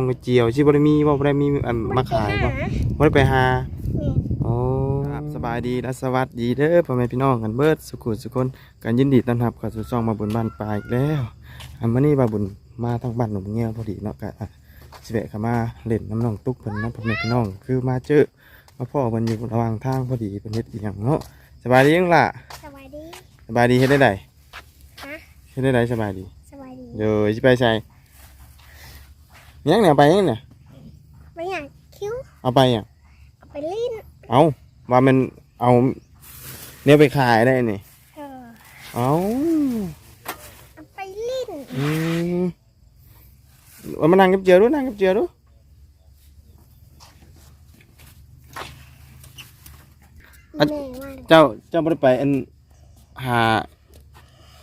งกระเจียวสิบ่ได้มีบ่บ่ได้มีอันมาขายบ่บ่ได้ไปหาแม่นโอ้ครับสบายดีและสวัสดีเด้อพ่อแม่พี่น้องกันเบิดสุขุสุคนกันยินดีต้อนรับเข้าสู่ช่องมาบุญบ้านปลายอีกแล้วอันมื้อนี้บาบุญมาทางบ้านหนุ่มเงี้ยวพอดีเนาะก็อะสิแวะเข้ามาเล่นน้ำน้องตุ๊กเพิ่นเนาะพ่อแม่พี่น้องคือมาเจอมาพ่อเพิ่นอยู่ระหว่างทางพอดีเพิ่นเฮ็ดอีหยังเนาะสบายดีจังล่ะสบายดี สบายดีเฮ็ดได้ไดฮะ เฮ็ดได้ไดสบายดีสบายดี เดี๋ยวสิไปใส่ ยังเนี่ยไปยังเนี่ยไม่อยากคิ้วเอาไปอะเอาไปลิ้นเอาว่ามันเอาเนี่ยไปขายได้นี่เออเอาเอาไปลิ้นอืมว่ามานั่งกับเจียวดูนั่งกับเจียวดูแม่ว่าเจ้าเจ้าบ่ได้ไปอันหา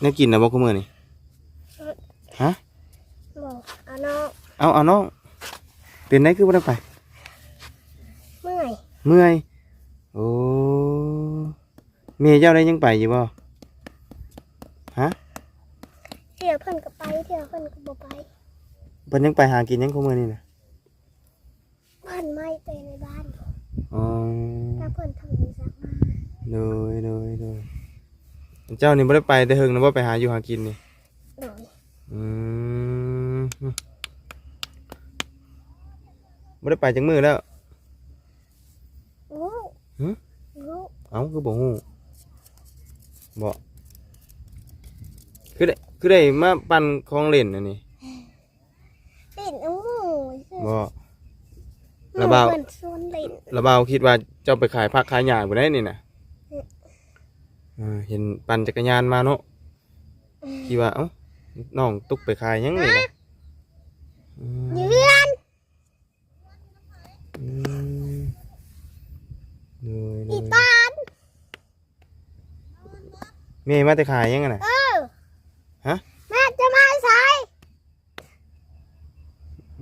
เนี่ยกินนะบ่คุมื้อนี่ บอกเอาน้อง เอาเอาน้องเป็นไดคือบ่ได้ไป เมื่อยเมื่อย โอ้แม่เจ้าได้ยังไปอยู่บ่เที่ยวเพิ่นก็ไปเที่ยวเพิ่นก็บ่ไปเพิ่นยังไปหากินยังคุมื้อนี่น่ะบ้านไม่ไปในบ้านอ๋อถ้าเพิ่นทำดีสักมาโดยโดยโดยเจ้านี่บ่ได้ไปแต่เฮิงนะบ่ไปหาอยู่หากินนี่โดยอืม บ่ได้ไปจังมือแล้วรู้หึรู้เอ้าคือบ่ฮู้บ่คือได้คือได้มาปั่นของเล่นอันนี้ลิ้นเอาหมูซื่อบ่หระมูเบ้าเพิ่นชวนลิ้นระเบาคิดว่าเจ้าไปขายผักขายหญ้าบ่ได้นี่น่ะอืมอ่าเห็นปั่นจักรยานมาเนาะคิดว่าเอ้าน้องตุกไปขายหยังนี่ล่ะอืมเยือน อืมโดยโด อี ย ตาน แม่มาแต่ขายหยังอะน่ะ เออฮะ แม่จะมาใส่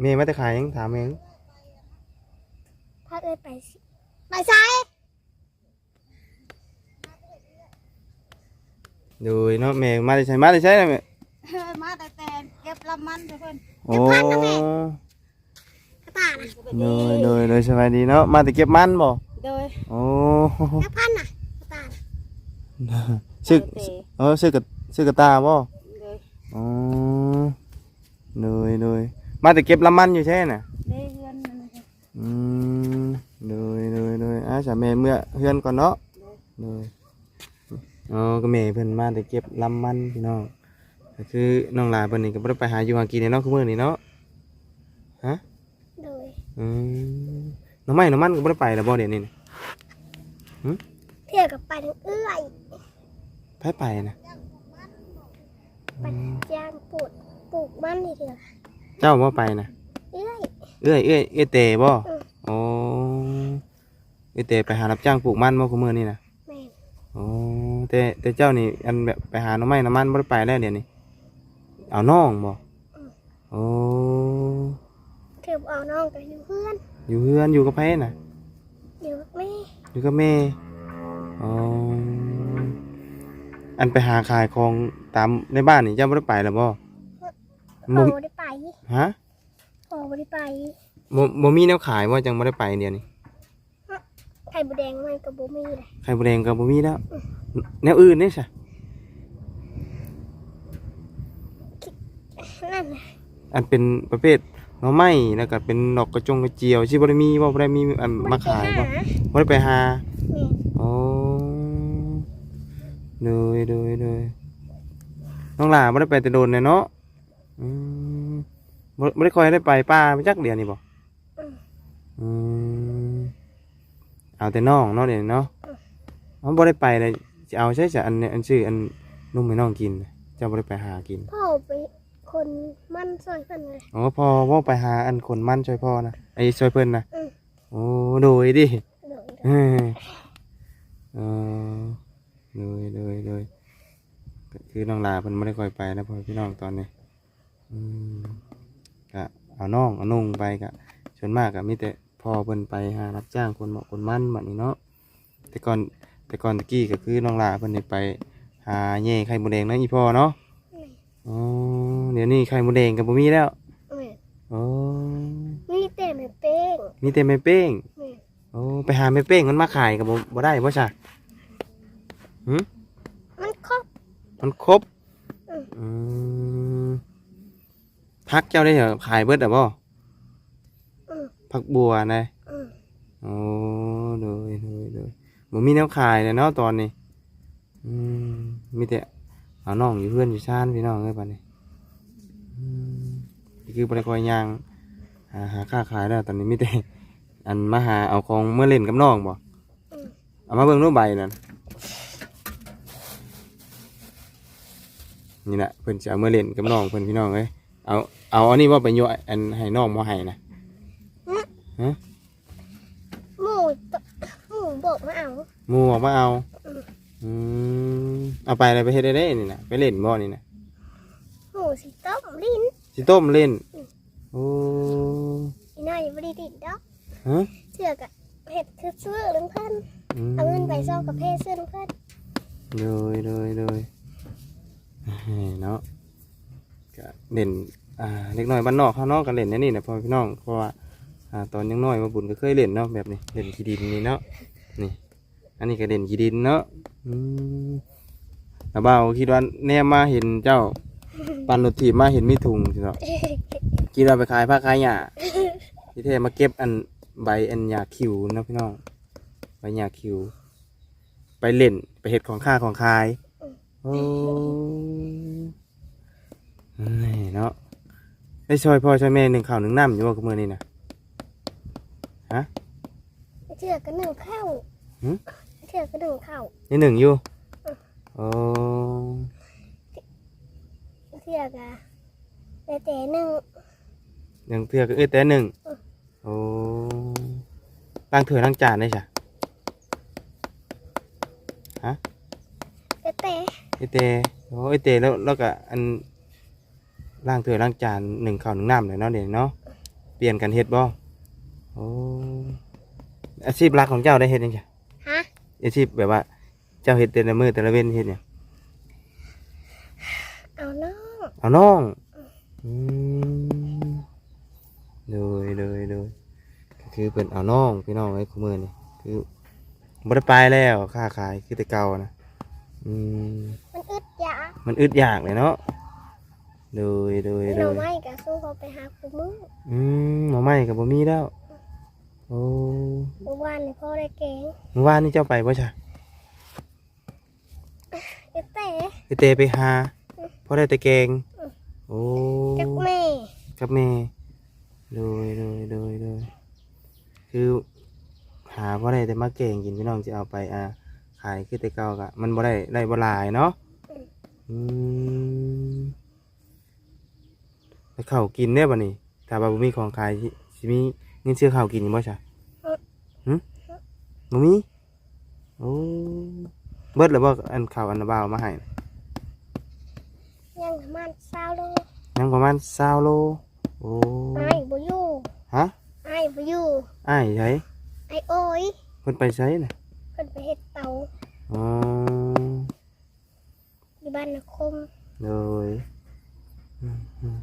แม่มาแต่ขายหยังถามแม่งพาเอ้ยไปสิไปใส่โดยเนาะแม่มาแต่ใช้มาแต่ใช้นะแม่มาแต่แต่เก็บลำมันทุกคนโอ้กระตายนะโดยโดยโดยสบายดีเนาะมาแต่เก็บมันบ่โดยโอ้แม่พันน่ะกระตายนะ ซื้อเตะเออซื้อกับซื้อกับตาบ่โดยอ๋อโดยโดยมาแต่เก็บลำมันอยู่ใช่น่ะได้เฮือนนั่นนะคะอืมโดยโดยโดยอะสามีเมื่อเฮือนก่อนเนาะโดยอ๋อก็แม่เพิ่นมาแต่เก็บลำมันพี่น้องก็คือน้องหลานเพิ่นนี่ก็บ่ได้ไปหาอยู่หากินเนาะคือมื้อนี้เนาะฮะโดยอืมน้องไม้น้องมันก็บ่ได้ไปแล้วบ่เดี๋ยวนี้น่ะเที่ยวกับไปทั้งเอื้อย ไปไปนะไปย่างปลูกปลูกมันนี่เถอะเจ้าบ่ไปนะเอื้อยเอ้ยเอ้ยเอ้ยเตบ่อืมโอ้เอ้ยเตไปหารับจ้างปลูกมันบ่คือมื้อนี้น่ะแม่นโอ้แต่แต่เจ้านี่อันแบบไปหาหน้องไม้น้ำมันบ่ได้ไปแล้วเดี๋ยวนี้เอาน้องบ่โอ้เที่ยวเอาน้องไปอยู่เพื่อนอยู่เฮือนอยู่กับไผน่ะอยู่กับแม่อยู่กับแม่อ๋อ อันไปหาขายของตามในบ้านนี่เจ้าบ่ได้ไปแล้วบ่พ่อบ่บ่ได้ไปฮะพ่อบ่ได้ไปบ่บ่มีแนวขายว่าจังบ่ได้ไปเดี๋ยวนี้ไข่บูแดงมันกับบ่มีเลยไข่บ่แดงก็บ่มีแล้ว แนวอื่นนี่ซะนั่นน่ะอันเป็นประเภทหน่อไม้แล้วก็เป็นดอกกระจงกระเจียวสิบ่ได้มีบ่บ่ได้มีอันมาขายบ่บ่ได้ไปหบ่ได้ไปหาแม่นอ๋อ เลยเลยเลยน้องหลาบ่ได้ไปแต่โดนเลยเนาะอืมบ่บ่ได้คอยได้ไปป่าไปจักเดียวนี่บ่อืมเอาแต่น้องเนาะเดี๋ยวนี้เนาะอ๋อบ่ได้ไปเลยสิเอาใช่จ้ะอันอันชื่ออันนุ่มให้น้องกินเจ้าบ่ได้ไปหากินพ่อไปคนมันซอยเพิ่นเลยอ๋อพอว่าไปหาอันคนมั่นช่วยพ่อนะไอ้ช่วยเพิ่นนะอืมโอ้โดยดิโดยเออ เออเลยเลยเลยก็คือน้องลาเพิ่นไม่ได้ค่อยไปนะพ่อพี่น้องตอนนี้อืมก็เอาน้องเอานุ่งไปกะส่วนมากก็มีแต่พ่อเพิ่นไปหารับจ้างคนเหมาะคนมั่นแบบนี้เนาะแต่ก่อนแต่ก่อนตะกี้ก็คือน้องลาเพิ่นได้ไปหาแย่ไข่มดแดงนะอีพ่อเนาะแม่นอ๋อเดี๋ยวนี้ไข่มดแดงก็บ่มีแล้วแม่นโอ้มีแต่ไม่เป้งแม่นโอ้ไปหาไม่เป้งมันมาขายกับบ่บ่ได้บ่จ้ะ หืมมันครบ มันครบอืม อืมพักเจ้าได้เหรอขายเบิดอะบ่อืมพักบัวนะอืมโอ้โดยโดยโดยบ่มีแนวขายเลยเนาะตอนนี้ อืมมีแต่เอาน้องอยู่เพื่อนอยู่ชานพี่น้องเอ้ยบัดนี้อืมนี่คือบ่ได้คอยย่างหาหาค่าขายแล้วตอนนี้มีแต่ อันมาหาเอาของเมื่อเล่นกับน้องบ่อืม เอามาเบิ่งรูปใบนั่น นี่แหละเพิ่นจะเอามาเล่นกับน้องเพิ่นพี่น้องเอ้ยเอาเอาอันนี้ว่าไปโยอันให้น้องบ่ให้นะหมูตหมูบอกมาเอาหมู่บอกว่าเอาอืมอืมเอาไปอะไรไปเฮ็ดได้ได้นี่นะไปเล่นบ่นี่นะหมูสิต้มลิ้นสิต้มเล่นโอ้อีน้อยบริดิดดอกฮะเสือกอะเห็ดคือซื้อเรื่องเพิ่นมเอาเงินไปซ่อมกับเพศซื้อเรื่องเพิ่นเลยเลยเลย เนาะก็เล่นอ่าเล็กน้อยบ้านนอกข้างนอกกันเล่นแนวนี่นะพ่อพี่น้องเพราะว่าอ่าตอนยังน้อยมาบุญก็เคยเล่นเนาะแบบนี้เล่นขี้ดินนี่เนาะนี่อันนี้ก็เล่นขี้ดินเนาะอืมแล้วเบาคิดว่าแน่มาเห็นเจ้าปันรถถีบมาเห็นมีถุงสิเนาะคิดว่าไปขายผ้าขายหญ้าที่แท้มาเก็บอันใบอันหญ้าคิวนะพี่น้องใบหญ้าคิว ไปเล่นไปเห็ดของข้าของขาย โอ้ยเนาะได้ช่วยพ่อช่วยแม่หนึ่งข้าวหนึ่งน้ำอยู่ว่ากับมือนี่นะเสือกก็หนึ่งเข้าหืมเสือกก็หนึ่งเข้านี่หนึ่งอยู่โอ้เสือกอะแต่แต่หนึ่ง ยังเถื่อก็เอ้ยแต่หนึ่งอืมโอ้ล้างเถื่อล้างจานได้จ้ะแต่ แต่ไอเตโอ้ไอเตแล้วแล้วก็อันล้างเถื่อล้างจานหนึ่งข้าวหนึ่งน้ำเลยเนาะเดี๋ยวเนาะเปลี่ยนกันเฮ็ดบ่โอ้อาชีพหลักของเจ้าได้เฮ็ดยังจ้ะฮะอาชีพแบบว่า เจ้าเฮ็ดแต่ละมือแต่ละเว้นเฮ็ดเนี่ยงเอาน้องเอาน้องอืมเลยเลยเลยก็คือเป็นเอาน้องพี่น้องไอ้คู่มือนี่คือบ่ได้ไปแล้วค้าขายคือแต่เก่านะ อืมมันอึดยามันอึดอยากเลยเนาะเลยเลยเลหน่อยไม้ก็สู้เขาไปหาคูมืออืมหน่อไม้กับบ่มีแล้วโอ้เมื่อวานนี่พ่อได้แกงเมื่อวานนี่เจ้าไปบ่จ้ะแต่แต่ไปเตไปหาพอได้แต่แกงโอ้จักแม่กับแม่โดยโดยโดยโดยคือ หาพอได้แต่มาแกงกินพี่น้องจะเอาไปอ่า ขายคือแต่เก่ากะมันบ่ได้ได้บ่หลายเนาะอืมไปเข้าวกินได้บ่นี่ถ้าว่าบ่มีของขายสิสิมีเงินซื้อข้าวกินอยู่บ่จ้ะบ่มีโอ้เบิดแล้วบ่อันข่าวอันนาบาวมาให้น่ะยังประมันเศร้าโลยังประมาณ20โลโอ้ไอ้ายบ่อยู่ฮะไอ้ายบ่อยู่อ้ายไสไอ้โอ้ยเพิ่นไปไสน่ะเพิ่นไปเฮ็ดเตาอ๋ออยู่บ้านนคมเลยอืมอืม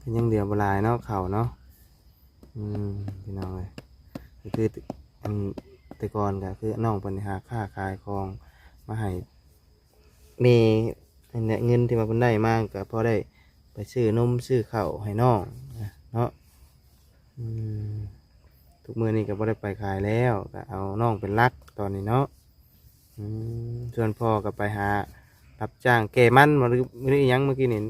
ก็ยังเดียวบ่หลายเนาะข้าวเนาะอืมพี่น้องเอ้ยก็คืออันแต่ก่อนก็คือน้องเพิ่นหาค่าขายของมาให้แม่อันเนี่ยเงินที่มาเพิ่นได้มาก็พอได้ไปซื้อนมซื้อข้าวให้น้องนะเนาะอืม ทุกมือนี่ก็บ่ได้ไปขายแล้วก็เอาน้องเป็นหลักตอนนี้เนาะอืมส่วนพ่อก็ไปหารับจ้างแก่มันมาหรือหรืออิหยังเมื่อกี้นี่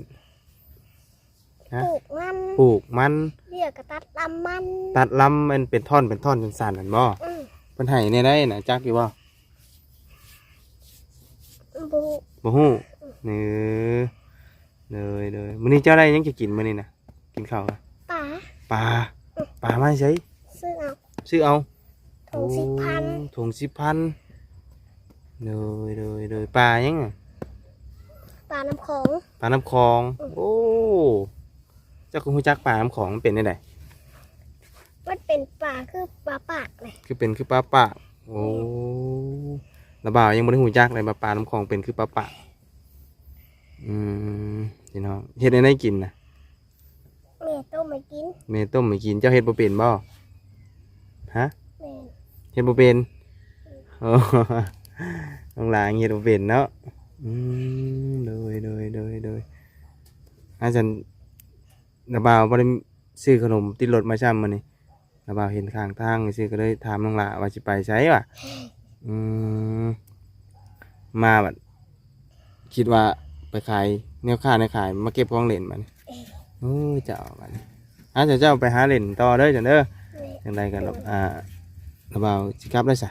ฮะปลูกมันปลูกมันเรียกกระตัดลำมันตัดลำมันเป็นท่อนเป็นท่อนเป็นสันนั่นบ่อืมเพิ่นให้ในได้น่ะจักอยู่บ่ปลูกบ่ฮู้เนื้อเลยเลยมื้อนี้เจ้าได้หยังจะกินมื้อนี้น่ะกินข้าวอะป่าปลาปลามาใช้ ซื้อเอาซื้อเอาถุงสิบพันโอ้ถุงสิบพันเลยเลยเลยปลายังอะป่าน้ำของปลาน้ำคลอง โอ้เจ้าคุณฮู้จักปลาน้ำคลองมันเป็นได้ไดมันเป็นป่าคือป่าปากเลยคือเป็นคือปลาปากโอ้ระบ่าวยังบ่ได้ฮู้จักเลยว่าปลาน้ำคลองเป็นคือปลาปากอืมพี่น้องเฮ็ดให้ได้กินน่ะแม่ต้มมากินแม่ต้มให้กินเจ้าเฮ็ดบ่เป็นบ่ ฮะแม่นเฮ็ดบ่เป็นโอ้น้องหลานเฮ็ดบ่เป็นเนาะอืมโดยโดยโดยโดยอาจารย์ระบ่าวบ่ได้ซื้อขนมติดรถมาช่ำมื้อนี้ระบ่าวเห็นข้างทางซื้อก็เลยถามน้องหลาว่าสิไปไสวะอืมมาบัดคิดว่าไปขายแนวค้าในขายมาเก็บของเล่นบัดนี้โอ้ยเจ้าบัดนี้อาจารย์เจ้าไปหาเล่นต่อเด้อจังเด้อแม่น จังใดกันหรอกอ่าระเบาสิกลับได้สะ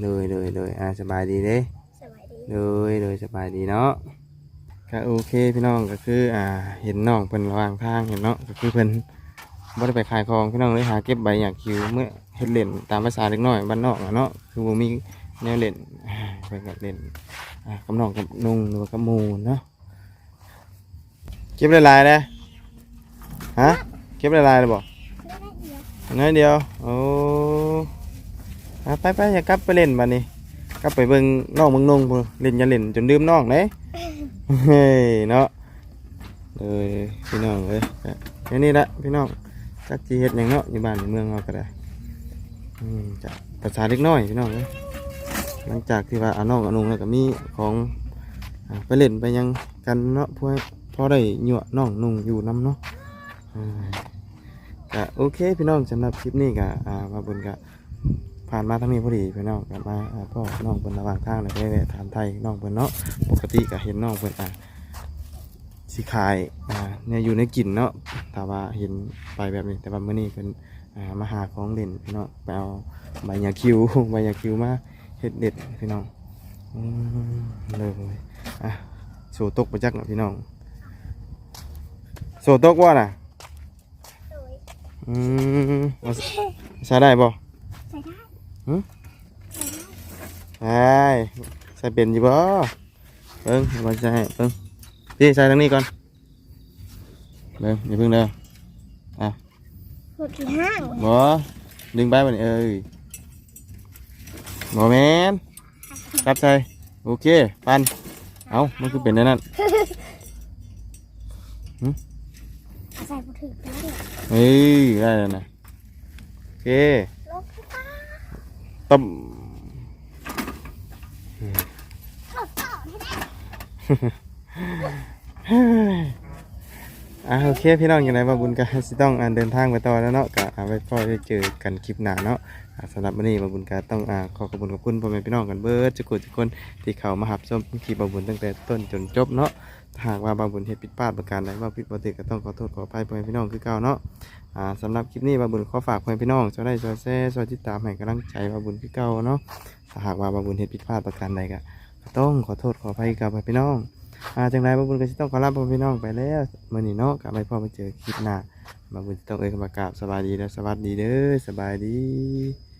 เลยเลยเลยเลยอ่าสบายดีเด้สวัสดีเลยเลยสบายดีเนาะก็โอเคพี่น้องก็คืออ่าเห็นน้องเพิ่นระหว่างทางเห็นเนาะก็คือเพิ่นบ่ได้ไปขายของพี่น้องเลยหาเก็บใบอยากคิวเมื่อเฮ็ดเล่นตามภาษาเล็กน้อยบ้านนอกอะเนาะคือบ่มีแนวเล่นอ่าเพิ่นก็เล่นอ่ากับน้องกับนุ่งหรือว่ากับหมู่เนาะเก็บหลายๆเด้ฮะเก็บหลายๆเลยบ่ไม่ได้เดียว น้อยเดียวโอ้ไปไปอย่ากลับไปเล่นบัดนี้กลับไปเบิ่งน้องเบิ่งนงเล่นอย่าเล่นจนดื่มน้องเด้เฮ้ยเนาะเลยพี่น้องเอ้ยแค่นี้ละพี่น้องจักจีเฮ็ดหยังเนาะอยู่บ้านอยู่เมืองเราก็ได้อืมจะภาษาเล็กน้อยพี่น้องเอ้ยหลังจากที่ว่าอาน้องอานุ่งแล้วก็มีของไปเล่นไปยังกันเนาะเพื่อพอได้หยั่วน้องนุ่งอยู่นํเนาะ ก็โอเคพี่น้องสำหรับคลิปนี้ก็อ่ามาบนก็ผ่านมาทั้งนี้พอดีพี่น้องก็มาอ่าพ่อน้องเพิ่นระหว่างทางเลยไปแวะถามไทยน้องเพิ่นเนาะปกติก็เห็นน้องเพิ่นอ่าสิขายอ่าเนี่ยอยู่ในกลิ่นเนาะแต่ว่าเห็นไปแบบนี้แต่ว่าเมื้อนี้เพิ่นอ่ามาหาของเด่นพี่น้องไปเอาใบยาคิวใบยาคิวมาเฮ็ดเด็ดพี่น้องเลยอะโซตกไปจักเนะพี่น้องโซตกว่าน่ะ อืมเอาใช้ได้บ่ใส่ได้ได้ใส่เป็นอยู่บ่เบิ้งเอามาใส่ให้เบิ้งพี่ใส่ทางนี้ก่อนเบิ้งอย่าเพิ่งเด้อหมดที่ห้างบ่ดึงไปบ่นี่เอ้ยบ่แม่นจับใส่โอเคปันเอามันคือเป็นแนวนั้นใส่บุถึกแล้วเนี่ยเฮ้ยได้แล้วนะโอเคลบที่ตาต้มลบต่อให้ได้อ่าโอเคพี่น้องอย่างไรว่าบุญก็สิต้องอ่าเดินทางไปต่อแล้วเนาะก็เอาไว้พอได้เจอกันคลิปหน้าเนาะอ่าสำหรับวันนี้บาบุญก็ต้องอ่าขอขอบคุณขอบคุณพ่อแม่พี่น้องกันเบิดทุกคนทุกคนที่เข้ามาหับชมคลิปบาบุญตั้งแต่ต้นจนจบเนาะถ้า หากว่าบาบุญเฮ็ดผิดพลาดประการใดว่าผิดปกติก็ต้องขอโทษขออภัยพ่อแม่พี่น้องคือเก่าเนาะอ่าสำหรับคลิปนี้บาบุญขอฝากพ่อแม่พี่น้องช่วได้ช่วแชร์ช่วยติดตามให้กำลังใจบาบุญคือเก่าเนาะถ้าหากว่าบาบุญเฮ็ดผิดพลาดประการใดก็ต้องขอโทษขออภัยกับพ่อแม่พี่น้องอ่าจังไรบาบุญก็สิต้องขอลาพ่อพี่น้องไปแล้วมื่อนี้เนาะกลับไปพ่อมาเจอคลิปหน้าบาบุญต้องเอ่ยคำว่ากราบสบายดีและสวัสดีเด้อสบายดี